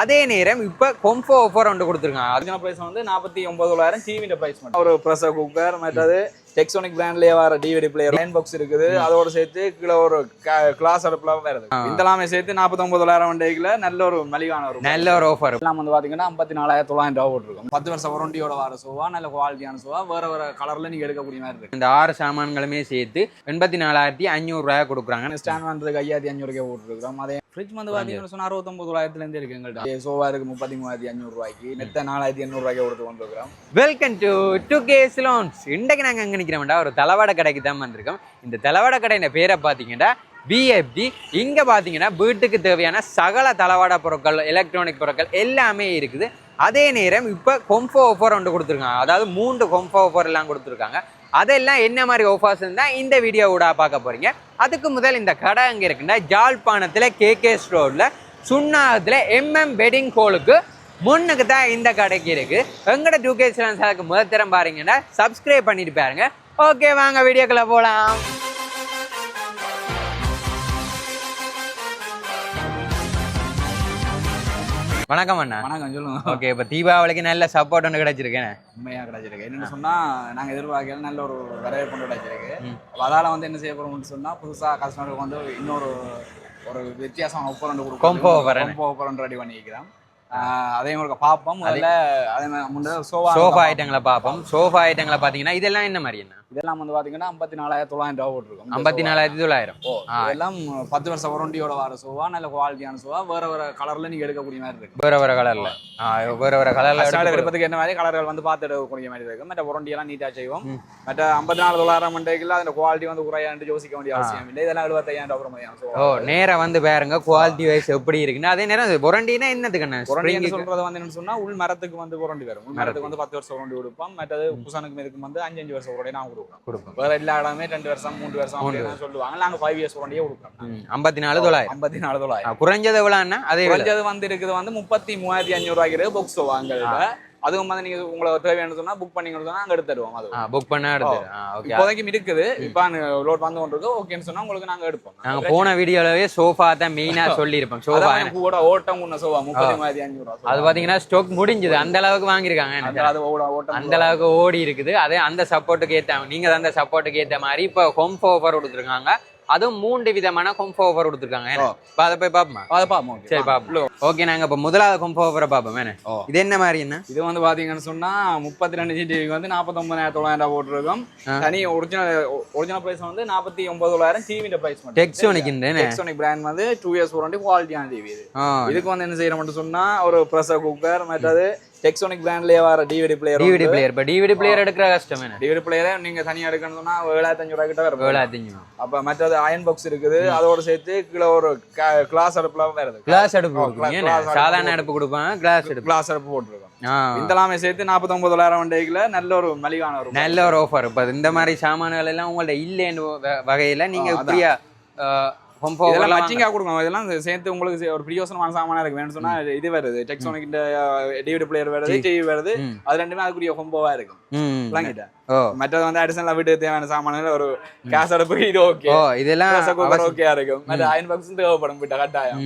அதே நேரம் இப்ப கொம்போ ஆஃபர் ஒன்று கொடுத்துருக்காங்க. அது ஒரிஜினல் பிரைஸ் வந்து நாற்பத்தி ஒன்பது தொள்ளாயிரம் டிவியோட பிரைஸ் மட்டும். ஒரு ப்ரெஷர் குக்கர் மற்றது டெக்ஸோனிக் பிராண்ட்லயே வர டிவிடி பிளேயர் லைன் பாக்ஸ் இருக்குது. அதோட சேர்த்து கீழே ஒரு கிளாஸ் அடுப்புல வருது இதெல்லாமே சேர்த்து நாற்பத்தி ஒன்பது தொள்ளாயிரம் வண்டிக்குல நல்ல ஒரு மலிவான ஒரு நல்ல ஒரு ஆஃபர் எல்லாம் வந்து பாத்தீங்கன்னா ஐம்பத்தி நாலாயிரம் தொள்ளாயிரம் ரூபா போட்டுருக்கும். பத்து வருஷம் வாரண்டியோட வர சோவா நல்ல குவாலிட்டியான சோவா வேற வேற கலர்ல நீங்க எடுக்கக்கூடிய மாதிரி இருக்கு. இந்த ஆறு சாமான்களுமே சேர்த்து எண்பத்தி நாலாயிரத்தி அஞ்சூறு ரூபாய் கொடுக்குறாங்க. ஸ்டாண்ட் பண்றதுக்கு ஐயாயிரத்தி அஞ்சூறுக்கே போட்டுருக்கோம் அதே ஃப்ரிட்ஜ் வந்து பாத்தீங்கன்னா சொன்னா அறுபத்தொன்பது தொள்ளாயிரத்துல இருந்து இருக்கு எங்கள்கிட்ட சோவா இருக்கு முப்பத்தி மூவாயிரத்தி அஞ்சூறு ரூபாய்க்கு மெத்த நாலாயிரத்தி எண்ணூறு ரூபாய்க்கு கொடுத்து கொண்டிருக்கிறோம். Welcome to to case loans இன்றைக்கு நாங்கள் எங்கே நிற்கிறோம்டா ஒரு தளவாட கடைக்கு தான் வந்திருக்கோம். இந்த தளவாட கடையின் பேரை பார்த்தீங்கன்னா பிஎஃப்டி இங்கே பார்த்தீங்கன்னா வீட்டுக்கு தேவையான சகல தளவாட பொருட்கள் எலக்ட்ரானிக் பொருட்கள் எல்லாமே இருக்குது. அதே நேரம் இப்போ கொம்போ ஆஃபர் ஒன்று கொடுத்துருக்காங்க. அதாவது மூன்று கொம்போ ஆஃபர் எல்லாம் கொடுத்துருக்காங்க. அதெல்லாம் என்ன மாதிரி ஆஃபர்ஸ் இருந்தால் இந்த வீடியோவோட பார்க்க போகிறீங்க அதுக்கு முதல் இந்த கடை அங்கே இருக்குன்னா ஜாழ்ப்பாணத்தில் கேகே ஸ்டோரில் சுண்ணாகத்தில் எம்எம் வெட்டிங் ஹோலுக்கு முன்னுக்கு தான் இந்த கடைக்கு இருக்குது எங்கட டூ கே அதுக்கு முதல் தரம் பாருங்கன்னா சப்ஸ்கிரைப் பண்ணிட்டு பாருங்க. ஓகே வாங்க வீடியோக்குள்ளே போகலாம் வணக்கம் அண்ணா. வணக்கம் சொல்லுங்க. ஓகே இப்போ தீபாவளிக்கு நல்ல சப்போர்ட் ஒன்று கிடைச்சிருக்கேன் உண்மையா கிடைச்சிருக்கு. என்னன்னு சொன்னா நாங்க எதிர்பார்க்கல நல்ல ஒரு வரவேற்பு கிடைச்சிருக்கு. அதால வந்து என்ன செய்ய போறோம்னு சொன்னா புதுசா கஸ்டமருக்கு வந்து இன்னொரு ஒரு வித்தியாசமான ஒப்பர் offer என்ன? கொம்போ ஒப்பர் ரெடி பண்ணிக்கிறோம். அதே மாதிரி பார்ப்போம் முதல்ல அதே மாதிரி முன்னாடி சோவா சோஃபா ஐட்டங்களை பார்ப்போம் சோஃபா ஐட்டங்களை பார்த்தீங்கன்னா இதெல்லாம் என்ன மாதிரி என்ன இதெல்லாம் வந்து பாத்தீங்கன்னா ஐம்பத்தி நாலாயிரம் தொள்ளாயிரம் ரூபா போட்டிருக்கோம். ஐம்பத்தி. நாலாயிரத்தி தொள்ளாயிரம். ஓ, பத்து வருஷம் வாரண்டியோட வர சோவா நல்ல குவாலிட்டியான சோவா வேற வேற கலர்ல நீங்க எடுக்கக்கூடிய மாதிரி இருக்கு. வேற வேற கலர்ல வேற வேற கலர் கலர்ல எடுப்பதுக்கு என்ன மாதிரி? கலர்கள் வந்து பார்த்து எடுக்கக்கூடிய மாதிரி இருக்கு. மற்ற வாரண்டி எல்லாம் நீட்டா செய்வோம். மற்ற ஐம்பத்தி நாலு தொள்ளாயிரம் மண்டைக்குள்ள அந்த குவாலிட்டி வந்து குறையாண்டு யோசிக்க வேண்டிய அவசியம் இல்லை. இதெல்லாம் எழுபத்தையாயிரம் ரூபாய் மதியம் ஓ நேரா வந்து பாருங்க குவாலிட்டி வைஸ் எப்படி இருக்குன்னு. அதே நேரம் பொரண்டினா என்னதுக்கு Spring க்கு? சொல்றது வந்து என்னன்னு சொன்னா உள் மரத்துக்கு வந்து புரண்டி வரும் உள் மரத்துக்கு வந்து பத்து வருஷம் புரண்டி கொடுப்போம். மற்றது புசானுக்கு இதுக்கு வந்து அஞ்சு அஞ்சு வருஷம் புரண்டி நான் கொடுப்போம். கொடுப்போம். வேற எல்லா இடமே ரெண்டு வருஷம் மூன்று வருஷம் அப்படின்னு சொல்லுவாங்க. நாங்க ஃபைவ் இயர்ஸ் புரண்டியே கொடுப்போம். ஐம்பத்தி நாலு தொள்ளாயிரம். ஐம்பத்தி நாலு தொள்ளாயிரம் குறைஞ்சது எவ்வளோன்னா அதே குறைஞ்சது வந்து இருக்குது வந்து முப்பத்தி மூவாயிரத்தி அஞ்சூறு ரூபாய்க்கு புக்ஸ் வாங்கல அதுவும் வந்து நீங்க உங்களுக்கு தேவையான சொன்னா புக் பண்ணிக்கணும் சொன்னா அங்க எடுத்து தருவோம் அது. புக் பண்ண எடுத்து இப்போதைக்கு இருக்குது இப்போ லோட் வந்து கொண்டு இருக்கு ஓகேன்னு சொன்னா உங்களுக்கு நாங்க எடுப்போம். நாங்க போன வீடியோலவே சோஃபா தான் மெயினா சொல்லியிருப்போம். சோஃபா கூட ஓட்டம் சோவா முப்பத்தி மூவாயிரத்தி அஞ்சூறு ரூபா அது பாத்தீங்கன்னா ஸ்டாக் முடிஞ்சது. அந்த அளவுக்கு வாங்கியிருக்காங்க அந்த அளவுக்கு ஓடி இருக்குது. அதே அந்த சப்போர்ட்டுக்கு ஏத்த நீங்க அந்த சப்போர்ட்டுக்கு ஏத்த மாதிரி இப்போ ஹோம் ஆஃபர் கொடுத்துருக்காங்க. அதுவும் மூன்று விதமான ஹோம் ஆஃபர் கொடுத்துருக்காங்க அதை போய் பார்ப்போமா? அதை பார்ப்போம். சரி பாப்போம் ஓகே நாங்க இப்போ முதலாவது ஹோம் ஆஃபரை பார்ப்போம் ஓ. இது என்ன மாதிரி என்ன? இது வந்து பாத்தீங்கன்னு சொன்னா முப்பத்தி ரெண்டு ஜிடிவிக்கு வந்து நாற்பத்தொன்பதாயிரம் தொள்ளாயிரம் போட்டிருக்கோம். தனி ஒரிஜினல் ஒரிஜினல் பிரைஸ் வந்து நாற்பத்தி ஒன்பது தொள்ளாயிரம் டிவியோட பிரைஸ் மட்டும். டெக்ஸோனிக் டெக்ஸோனிக் பிராண்ட் வந்து டூ இயர்ஸ் வாரண்டி குவாலிட்டியான டிவி இது. இதுக்கு வந்து என்ன செய்யறோம்னு சொன்னா ஒரு ப்ரெஷர் குக்கர் மற்றது டெக்ஸோனிக் பிராண்ட்லயே வர டிவிடி பிளேயர் டிவிடி பிளேயர் இப்போ டிவிடி பிளேயர் எடுக்கிற கஷ்டம் என்ன? டிவிடி பிளேயரை நீங்க தனியா எடுக்கணும்னு சொன்னா ஏழாயிரத்தி அஞ்சூறு ரூபாய் கிட்ட வரும் எவ்வளோ அப்ப மற்றது அயன் பாக்ஸ் இருக்குது. அதோட சேர்த்து கீழே ஒரு கிளாஸ் அடுப்புல வருது கிளாஸ் அடுப்பு சாதாரண அடுப்பு கொடுப்பாங்க கிளாஸ் அடுப்பு. கிளாஸ் அடுப்பு போட்டிருக்கோம். இதெல்லாமே சேர்த்து நாற்பத்தொன்பது தொள்ளாயிரம் வண்டிக்குல நல்ல ஒரு மலிவான ஒரு நல்ல ஒரு ஆஃபர் இப்போ இந்த மாதிரி சாமான்கள் எல்லாம் உங்கள்ட்ட இல்லைன்னு வகையில நீங்க ஹோம் இதெல்லாம் பவர் மச்சிங்கா கொடுக்கணும். இதெல்லாம் சேர்த்து உங்களுக்கு ஒரு பிரியோசனமான சாமானா இருக்கு. வேணும்னு சொன்னா இது வருது. டெக்ஸோனிக் டிவிடி பிளேயர் வருது டிவி வருது. அது ரெண்டுமே அதுக்குரிய கொம்போவா இருக்கும் ம் விளங்கிட்ட ஓ மற்றது வந்து அடிஷனலா வீட்டுக்கு தேவையான சாமான்கள் ஒரு கேஸ் அடுப்பு இது ஓகே ஓ இதெல்லாம் குக்கர் அவசியம். ஓகேயா இருக்கும் மற்ற அயன் பாக்ஸ் தேவைப்படும் வீட்டை கட்டாயம்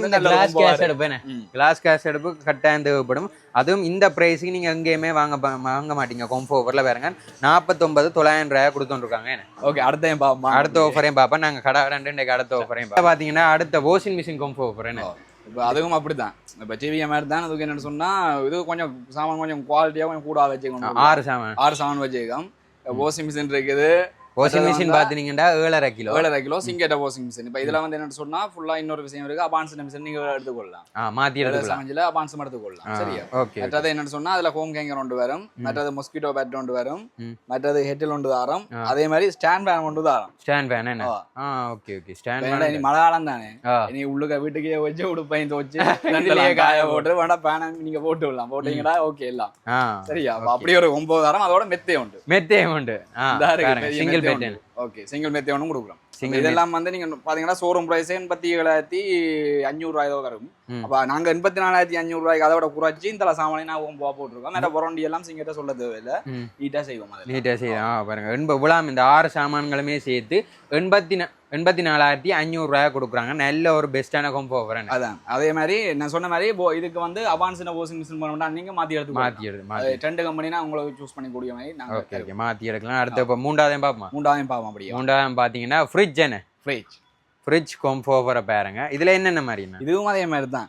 இந்த கிளாஸ் என்ன ம். கிளாஸ் கேஸ் அடுப்பு கட்டாயம் தேவைப்படும் அதுவும் இந்த பிரைஸுக்கு நீங்க எங்கேயுமே வாங்க வாங்க மாட்டீங்க கொம்போ ஓவரில் வேறங்க நாற்பத்தொன்பது தொள்ளாயிரம் ரூபாய் கொடுத்துருக்காங்க ஓகே அடுத்த பாப்பா அடுத்த ஆஃபரையும் பார்ப்போம் நாங்க கடை ரெண்டு அடுத்த பார்ப்போம் பாத்தீங்கன்னா அடுத்த வாஷிங் மிஷின் கொம்போ என்ன இப்போ அதுவும் அப்படிதான். இப்போ டிவி மாதிரி தான் அதுக்கு என்னன்னு சொன்னா இது கொஞ்சம் சாமான் கொஞ்சம் குவாலிட்டியா கொஞ்சம் கூட வச்சுக்கணும். ஆறு சாமான். ஆறு சாமான் வச்சுக்கோம் வாஷிங் மிஷின் இருக்குது. வாஷிங் மிஷின் பாத்தீங்கன்னா ஏழரை கிலோ. ஏழரை கிலோ சிங்கேட்ட வாஷிங் மிஷின் இப்போ இதுல வந்து என்னன்னு சொன்னா ஃபுல்லா இன்னொரு விஷயம் இருக்கு. அபான்ஸ் மிஷின் நீங்க எடுத்துக்கொள்ளலாம். மாத்தி எடுத்துக்கலாம். சமைச்சில அபான்ஸ் எடுத்துக்கொள்ளலாம். சரியா? ஓகே மற்றது என்னன்னு சொன்னா அதுல ஹோம் கேங்கர் ஒன்று வரும். மற்றது மொஸ்கிட்டோ பேட் ஒன்று வரும். மற்றது ஹெட்டில் ஒன்று தாரம். அதே மாதிரி ஸ்டாண்ட் ஃபேன் ஒன்று தாரம். ஸ்டாண்ட் ஃபேன் என்ன? ஓகே ஓகே ஸ்டாண்ட் வேண்டாம், இனி ஃபேன் மழை காலம் தானே நீ உள்ளுக்க வீட்டுக்கே வச்சு உடுப்பையும் துவச்சு நண்டிலேயே காய போட்டு. வேணா பேன நீங்க போட்டு விடலாம். போட்டீங்கன்னா ஓகே எல்லாம். சரியா? அப்ப அப்படி ஒரு ஒன்பது தாரம் அதோட மெத்தே உண்டு. மெத்தே உண்டு. சிங்கிள் ஓகே சிங்கிள் மேத்தேவனும் கொடுக்குறோம். இதெல்லாம் வந்து நீங்க பாத்தீங்கன்னா ஷோரூம் பிரைஸ் எண்பத்தி ஏழாயிரத்தி அஞ்சூறு ரூபாய் தான் வரும். ம். அப்ப நாங்க எண்பத்தி நாலாயிரத்தி அஞ்சூறு ரூபாய்க்கு அதோட குறைச்சி இந்த சாமானை நான் போக போட்டிருக்கோம். மேல புரண்டி எல்லாம் சிங்கிட்ட சொல்ல தேவையில்லை நீட்டா செய்வோம் செய்யும் ஆ பாருங்க. எண்பது விழாம் இந்த ஆறு சாமான்களுமே சேர்த்து எண்பத்தி எண்பத்தி நாலாயிரத்தி அஞ்சூறுரூவா கொடுக்குறாங்க. நல்ல ஒரு பெஸ்ட்டான கொம்போ ஆஃபர் அதான். அதே மாதிரி நான் சொன்ன மாதிரி இப்போ இதுக்கு வந்து அவான்ஸ்ன வாஷிங் மிஷின் பண்ண நீங்க மாத்தி எடுத்து மாற்றி எடுத்து மாற்றி ரெண்டு கம்பெனினா உங்களுக்கு சூஸ் பண்ணி கூடிய மாதிரி நாங்க ஓகே ஓகே மாற்றி எடுக்கலாம். அடுத்து இப்போ மூன்றாவதையும் பார்ப்போம்? மூன்றாவது பாவம் அப்படியே. மூன்றாவது பார்த்தீங்கன்னா ஃப்ரிட்ஜ் என்ன? ஃப்ரிட்ஜ் ஃப்ரிட்ஜ் கொம்போ ஆஃபரை பாருங்க. இதில் என்னென்ன மாதிரிண்ணா இதுவும் அதே மாதிரி தான்.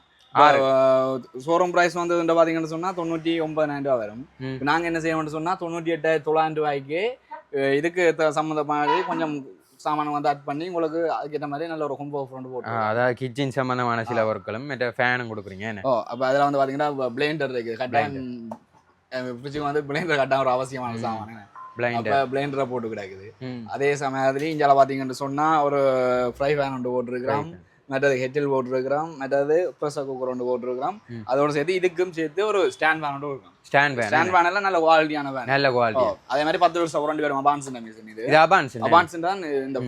ஷோரூம் பிரைஸ் வந்து இந்த பாத்தீங்கன்னு சொன்னா தொண்ணூற்றி ஒன்பதாயிரம் ரூபா வரும். ம். இப்ப நாங்க என்ன செய்யணும்னு சொன்னா தொண்ணூற்றி எட்டாயிரத்தி தொள்ளாயிரம் ரூபாய்க்கு இதுக்கு சம்மந்தமானது கொஞ்சம் சாமானம் வந்து ஆட் பண்ணி உங்களுக்கு அதுக்கேற்ற மாதிரி நல்ல ஒரு ஹோம் ஃப்ரண்ட் ஆ, போட்டு அதாவது கிச்சன் சம்மந்தமான சில பொருட்களும் மற்ற ஃபேனும் கொடுக்குறீங்க என்ன? ஓ அப்போ அதில் வந்து பார்த்தீங்கன்னா பிளேண்டர் இருக்கு. கட்டாயம் ஃப்ரிட்ஜுக்கு வந்து பிளேண்டர் கட்டாயம் ஒரு அவசியமான சாமான் பிளைண்டர் அப்போ பிளேண்டரை போட்டு கிடக்குது. அதே சமயத்துல இங்கே பார்த்தீங்கன்னு சொன்னா ஒரு ஃப்ரை ஃபேன் ஒன்று போட்டிருக்கிறோம். மற்றது ஹெட்டில் போட்டிருக்கிறோம். மற்றது ப்ரெஷர் குக்கர் ஒன்று போட்டிருக்கிறோம். அதோட சேர்த்து இதுக்கும் சேர்த்து ஒரு ஸ்டாண்ட் ஃபேன் ஒன்று இருக்கும் ஸ்டாண்ட் ஃபேன் ஸ்டாண்ட் ஃபேன் எல்லாம் நல்ல குவாலிட்டியான ஃபேன் நல்ல குவாலிட்டி அதே மாதிரி பத்து வருஷம் வாரண்டி வரும் அபான்ஸ் மிஷின் இது அபான்ஸ் அபான்ஸ் தான் இந்த.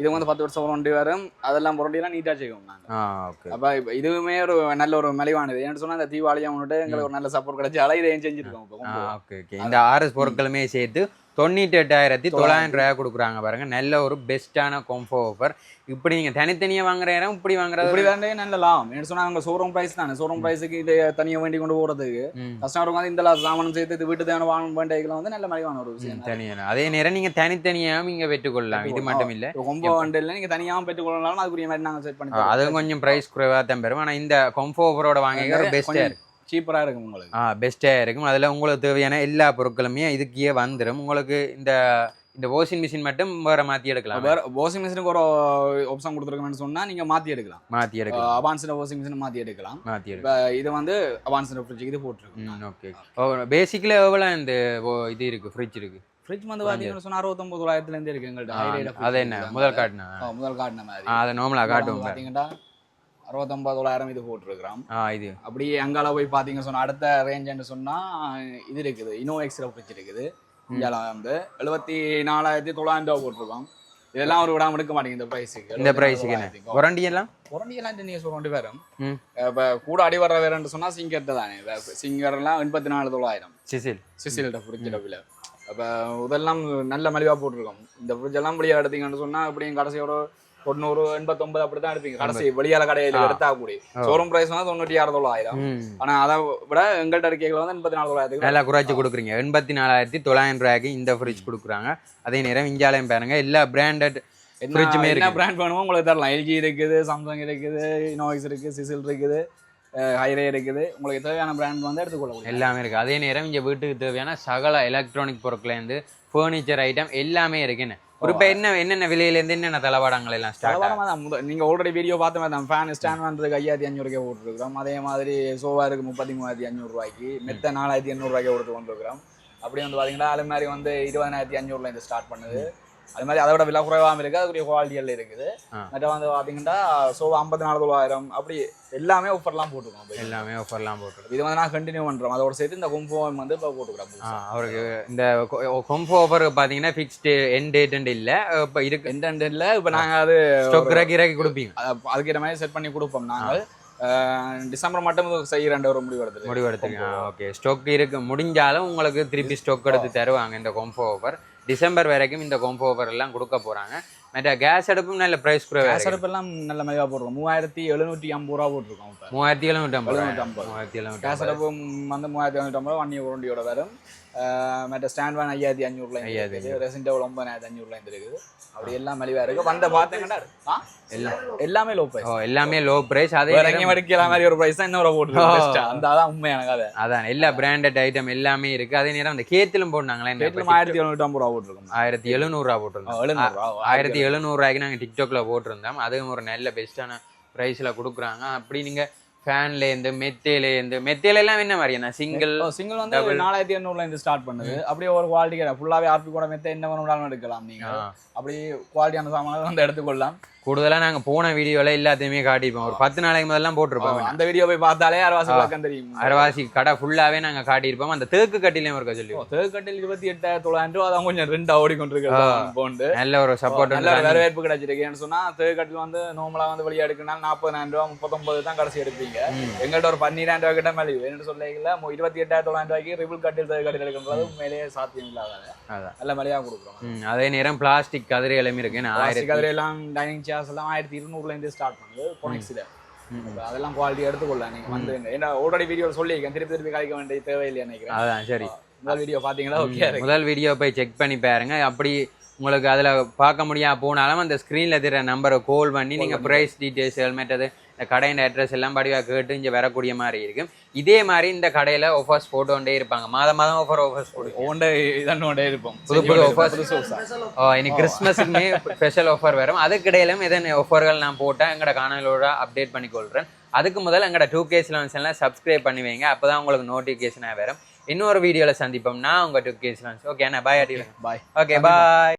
இது வந்து பத்து வருஷம் வாரண்டி வரும். அதெல்லாம் வாரண்டியெல்லாம் நீட்டாக செய்வோம் நாங்கள் அப்போ இதுவுமே ஒரு நல்ல ஒரு மலிவானது. ஏன்னு சொன்னா இந்த தீபாவளியாக வந்துட்டு எங்களுக்கு ஒரு நல்ல சப்போர்ட் கிடைச்சி இதையும் செஞ்சிருக்கோம் இப்போ. ஓகே ஓகே இந்த ஆர்எஸ் பொருட்களுமே சேர்த்து தொண்ணூற்றி எட்டாயிரத்தி தொள்ளாயிரம். ரூபாய் கொடுக்குறாங்க பாருங்க. நல்ல ஒரு பெஸ்ட்டான கொம்போ ஆஃபர் இப்படி நீங்கள் தனித்தனியாக வாங்குற இடம் இப்படி வாங்குறது? இப்படி வேண்டே நல்ல லாபம். என்ன சொன்னா அவங்க ஷோரூம் பிரைஸ் தானே. ஷோரூம் பிரைஸுக்கு இதை தனியாக வேண்டி கொண்டு போகிறதுக்கு ம். கஸ்டமருக்கு வந்து இந்த சாமானம் சேர்த்து இது வீட்டு தேவையான வாங்க வேண்டியதுலாம் வந்து நல்ல மலிவான ஒரு விஷயம். தான். தனியாக அதே நேரம் நீங்கள் தனித்தனியாகவும் இங்கே பெற்றுக்கொள்ளலாம். இது மட்டும் இல்லை கொம்போ வண்டியில் நீங்கள் தனியாகவும் பெற்றுக்கொள்ளலாம் அதுக்குரிய மாதிரி நாங்கள் செட் பண்ணி அதுவும் கொஞ்சம் ப்ரைஸ் குறைவாக தான் பெறும். ஆனால் இந்த கொம்போ ஆஃபரோட வாங்கிக்கிற பெஸ்ட்டாக இருக்கு. சீப்பராக இருக்கும் உங்களுக்கு. ஆ பெஸ்ட்டாக இருக்கும். அதில் உங்களுக்கு தேவையான எல்லா பொருட்களுமே இதுக்கே வந்துடும் உங்களுக்கு இந்த இந்த வாஷிங் மிஷின் மட்டும் வேற மாற்றி எடுக்கலாம். வேற வாஷிங் மிஷினுக்கு ஒரு ஆப்ஷன் கொடுத்துருக்கோம்னு சொன்னா நீங்க மாத்தி எடுக்கலாம். மாற்றி எடுக்கலாம். அவான்ஸ்ட வாஷிங் மிஷின் மாத்தி எடுக்கலாம். மாற்றி எடுக்கலாம். இது வந்து அவான்ஸ்ட ஃப்ரிட்ஜுக்கு இது போட்டிருக்கோம். ஓகே பேசிக்கில் எவ்வளோ இந்த இது இருக்குது ஃப்ரிட்ஜ் இருக்குது ஃப்ரிட்ஜ் வந்து பார்த்தீங்கன்னு சொன்னா அறுபத்தொம்பது தொள்ளாயிரத்துலேருந்து இருக்கு எங்கள்கிட்ட of அது என்ன? இருக்கு. முதல் காட்டினா முதல் காட்டின மாதிரி. அதை நார்மலாக காட்டுவோம். பாரு. பார்த்தீங்கன்னா அறுபத்தொம்பது தொள்ளாயிரம் இது போட்டிருக்கிறோம். இது. அப்படியே அங்கால போய் பார்த்தீங்க சொன்னா அடுத்த ரேஞ்சுன்னு சொன்னா இது இருக்குது. இனோ எக்ஸ்ரா ஃப்ரிட்ஜ் இருக்குது இந்தியாவில் வந்து எழுபத்தி நாலாயிரத்தி தொள்ளாயிரம் ரூபா போட்டிருக்கோம். இதெல்லாம் ஒரு விடாம எடுக்க மாட்டேங்குது இந்த ப்ரைஸுக்கு இந்த ப்ரைஸுக்கு வாரண்டி எல்லாம்? உரண்டியெல்லாம் நீங்கள் சொல்ல வரும் ம். இப்போ கூட அடி வர்ற வேறன்னு சொன்னா சிங்கர்ட்ட தானே. சிங்கர்லாம் எண்பத்தி நாலு தொள்ளாயிரம். சிசில். சிசில்ட ஃப்ரிட்ஜ் டபில் அப்போ இதெல்லாம் நல்ல மலிவாக போட்டிருக்கோம். இந்த ஃப்ரிட்ஜ் எல்லாம் வெளியே எடுத்தீங்கன்னு சொன்னா அப்படியும் கடைசி ஒரு தொண்ணூறு எண்பத்தொன்பது அப்படி தான் எடுப்பீங்க. கடைசி வெளியால கடையில் எடுத்தா கூடி ஷோரூம் பிரைஸ் வந்து தொண்ணூற்றி ஆறு தொள்ளாயிரம். ஆனா அதை விட எங்கள்கிட்ட இருக்கைகள் வந்து எண்பத்தி நாலு தொள்ளாயிரத்துக்கு நல்லா குறைச்சி கொடுக்குறீங்க. எண்பத்தி நாலாயிரத்தி தொள்ளாயிரம் ரூபாய்க்கு இந்த ஃப்ரிட்ஜ் கொடுக்குறாங்க. அதே நேரம் இந்தியாலையும் பாருங்க எல்லா பிராண்டட் ஃப்ரிட்ஜுமே என்ன இருக்கு. பிராண்ட் வேணுமோ உங்களுக்கு தரலாம். எல்ஜி இருக்குது சாம்சங் இருக்குது இனோக்ஸ் இருக்குது சிசில் இருக்குது ஹைரே இருக்குது. உங்களுக்கு தேவையான பிராண்ட் வந்து எடுத்துக்கொள்ள எல்லாமே இருக்கு. அதே நேரம் இங்க வீட்டுக்கு தேவையான சகல எலக்ட்ரானிக் பொருட்கள்லேருந்து ஃபர்னிச்சர் ஐட்டம் எல்லாமே இருக்குன்னு ஒரு இப்போ என்ன என்னென்ன விலையிலேருந்து என்னென்ன தளவாடங்கள் எல்லாம் ஸ்டார்ட் தளவாடமா தான் முத- நீங்க ஆல்ரெடி வீடியோ பார்த்த மாதிரி தான். ஃபேன் ஸ்டாண்ட் பண்ணுறதுக்கு ஐயாயிரத்தி அஞ்சூறுக்கே போட்டுருக்கோம் அதே மாதிரி சோஃபா இருக்கு முப்பத்தி மூவாயிரத்தி அஞ்சூறுரூவாய்க்கு மெத்த நாலாயிரத்தி எண்ணூறு ரூபாய்க்கு கொடுத்து கொண்டிருக்கிறோம். அப்படி வந்து பார்த்தீங்கன்னா அது மாதிரி வந்து இருபதாயிரத்தி அஞ்சூறுல இந்த ஸ்டார்ட் பண்ணுது. அது மாதிரி அதை விட விலை குறைவாகவும் இருக்குது. அதுக்குரிய குவாலிட்டிகள் இருக்குது. மற்ற வந்து பாத்தீங்கன்னா சோஃபா ஐம்பத்தி நாலு தொள்ளாயிரம். அப்படி எல்லாமே ஆஃபர்லாம் போட்டுருக்கோம். எல்லாமே ஆஃபர்லாம் போட்டு இது வந்து நான் கண்டினியூ பண்றோம். அதோட சேர்த்து இந்த கும்பம் வந்து இப்போ போட்டுக்கிறோம் அவருக்கு இந்த கொம்போ ஆஃபர் பார்த்தீங்கன்னா ஃபிக்ஸ்டு என் டேட் இல்லை. இப்போ இருக்கு எந்த இல்ல. இப்போ நாங்க அது ஸ்டொக் இறக்கி இறக்கி கொடுப்பீங்க. அத- அதுக்கேற்ற மாதிரி செட் பண்ணி கொடுப்போம் நாங்கள். டிசம்பர் மட்டும் செய்யற ஒரு முடிவு எடுத்துருக்கு முடிவு எடுத்துங்க. ஓகே ஸ்டொக் இருக்கு முடிஞ்சாலும் உங்களுக்கு திருப்பி ஸ்டொக் எடுத்து தருவாங்க இந்த கொம்போ ஆஃபர் டிசம்பர் வரைக்கும் இந்த கொம்போ ஆஃபர் எல்லாம் கொடுக்க போறாங்க. மற்ற கேஸ் அடுப்பும் நல்ல ப்ரைஸ் குறைவாக கேஸ் அடுப்பெல்லாம் நல்ல மதிவா போடுறோம் மூவாயிரத்தி எழுநூற்றி ஐம்பது ரூபா போட்டிருக்கோம் மூவாயிரத்தி எழுநூற்றி ஐம்பது எழுநூற்றி ஐம்பது. மூவாயிரத்தி எழுநூற்றி கேஸ் அடுப்பு வந்து மூவாயிரத்தி எழுநூற்றி ஐம்பது ஒன் இயர் உருண்டியோட வரும். மற்ற ஸ்டாண்ட் வேன் ஐயாயிரத்தி அஞ்சூறுல ஐயாயிரத்தி இருக்குது. ரெசிண்டபிள் ஒன்பதாயிரத்தி அஞ்சூறுல இருக்குது. அப்படி எல்லாம் மலிவா இருக்கு. வந்த பார்த்தீங்கன்னா? எல்லாமே. லோ பிரைஸ் ஓ எல்லாமே லோ ப்ரைஸ் அதே எங்கேயும் எடுக்கிற மாதிரி ஒரு பிரைஸ் தான் இன்னொரு போட்டுருக்கு. அந்த அதான் உண்மையான கதை அதான் எல்லா பிராண்டட் ஐட்டம் எல்லாமே இருக்கு. அதே நேரம் அந்த கேத்திலும் போட்டாங்களே ரேட்ல ஆயிரத்தி எழுநூற்றி ஐம்பது ரூபா போட்டிருக்கோம். ஆயிரத்தி எழுநூறுவா போட்டிருந்தோம். எழுநூறு ஆயிரத்தி எழுநூறுவாய்க்கு நாங்கள் டிக்டாக்ல போட்டிருந்தோம். அதுவும் ஒரு நல்ல பெஸ்ட்டான ப்ரைஸில் கொடுக்குறாங்க. அப்படி நீங்கள் ஃபேன்லேருந்து மெத்தேலேருந்து மெத்தேல எல்லாம் என்ன மாதிரியா சிங்கிள் சிங்கிள் வந்து நாலாயிரத்தி எண்ணூறுல இருந்து ஸ்டார்ட் பண்ணுது. அப்படியே ஒரு குவாலிட்டி ஃபுல்லாவே ஆர்பி கூட மெத்த என்ன வேணும்னாலும் எடுக்கலாம் நீங்க. அப்படி குவாலிட்டியான சாமான்கள் வந்து எடுத்துக்கொள்ளலாம். கூடுதலா நாங்க போன வீடியோல எல்லாத்தையுமே காட்டியிருப்போம். ஒரு பத்து நாளைக்கு முதல்லாம் போட்டிருப்போம். அந்த வீடியோ போய் பார்த்தாலே அரவாசி பக்கம் தெரியும். அரவாசி கடை ஃபுல்லாவே நாங்க காட்டியிருப்போம். அந்த தேக்கு கட்டிலையும் இருக்க சொல்லி தேர்கட்டில் இருபத்தி எட்டாயிரத்தி தொள்ளாயிரம் ரூபா அதான் கொஞ்சம் ரெண்டா ஓடிக்கொண்டிருக்கிறது போண்டு நல்ல ஒரு சப்போர்ட் நல்ல வரவேற்பு கிடைச்சிருக்கு ஏன்னு சொன்னா தேர்கட்டில் வந்து நார்மலா வந்து வெளியே எடுக்கணும் நாற்பதாயிரம் ரூபா முப்பத்தொன்பது தான் கடைசி எடுப்பீங்க. எங்கள்கிட்ட ஒரு பன்னிரெண்டாயிரம் ரூபாய் கிட்ட மேலே என்ன சொல்லிக்கல இருபத்தி எட்டாயிரத்தி தொள்ளாயிரம் ரூபாய்க்கு ரிபிள் கட்டில் தேர்கட்டில் எடுக்கிறது உண்மையிலேயே சாத்தியம் இல்லாத நல்ல மலையாக கொடுக்குறோம். அதே நேரம் பிளாஸ்டிக் கதிரைகளும் இருக்கு. அதில் எல்லாம் டைனிங் சேர்ஸ் எல்லாம் ஆயிரத்தி இருநூறுல இருந்து ஸ்டார்ட் பண்ணுது பொனிக்ஸில் அதெல்லாம் குவாலிட்டி எடுத்துக்கொள்ளலாம் நீங்க வந்து ஏன்னா ஆல்ரெடி வீடியோ சொல்லியிருக்கேன் திருப்பி திருப்பி கழிக்க வேண்டிய தேவையில்லை நினைக்கிறேன். அதான் சரி. முதல் வீடியோ பாத்தீங்களா ஓகே முதல் வீடியோ போய் செக் பண்ணி பாருங்க. அப்படி உங்களுக்கு அதுல பார்க்க முடியாம போனாலும் அந்த ஸ்க்ரீன்ல தெரிய நம்பரை கால் பண்ணி நீங்க ப்ரைஸ் டீடைல்ஸ் மற்றது இந்த கடையின் அட்ரஸ் எல்லாம் படிவா கேட்டு இங்க வரக்கூடிய மாதிரி இருக்கும் இதே மாதிரி இந்த கடையில ஆஃபர்ஸ் போட்டுக்கொண்டே இருப்பாங்க. மாதம் மாதம் ஆஃபர் ஆஃபர்ஸ் போட்டு இதன்னோட இருப்போம். புது புது. ஓ இனி கிறிஸ்மஸுக்குமே ஸ்பெஷல் ஆஃபர் வரும். அதுக்கிடையிலும் எதன் ஆஃபர்கள் நான் போட்டேன் எங்களோட காணொலியோட அப்டேட் பண்ணி கொள்றேன் அதுக்கு முதல்ல எங்களோட டூ கேஸ் லெவன்ஸ்லாம் சப்ஸ்கிரைப் பண்ணி வைங்க. அப்பதான் உங்களுக்கு நோட்டிஃபிகேஷனாக வரும். இன்னொரு வீடியோல சந்திப்போம். நான் உங்க டூ கேஸ் லெவன்ஸ் ஓகே அண்ணா. பாய் அடியில் பாய் ஓகே பாய்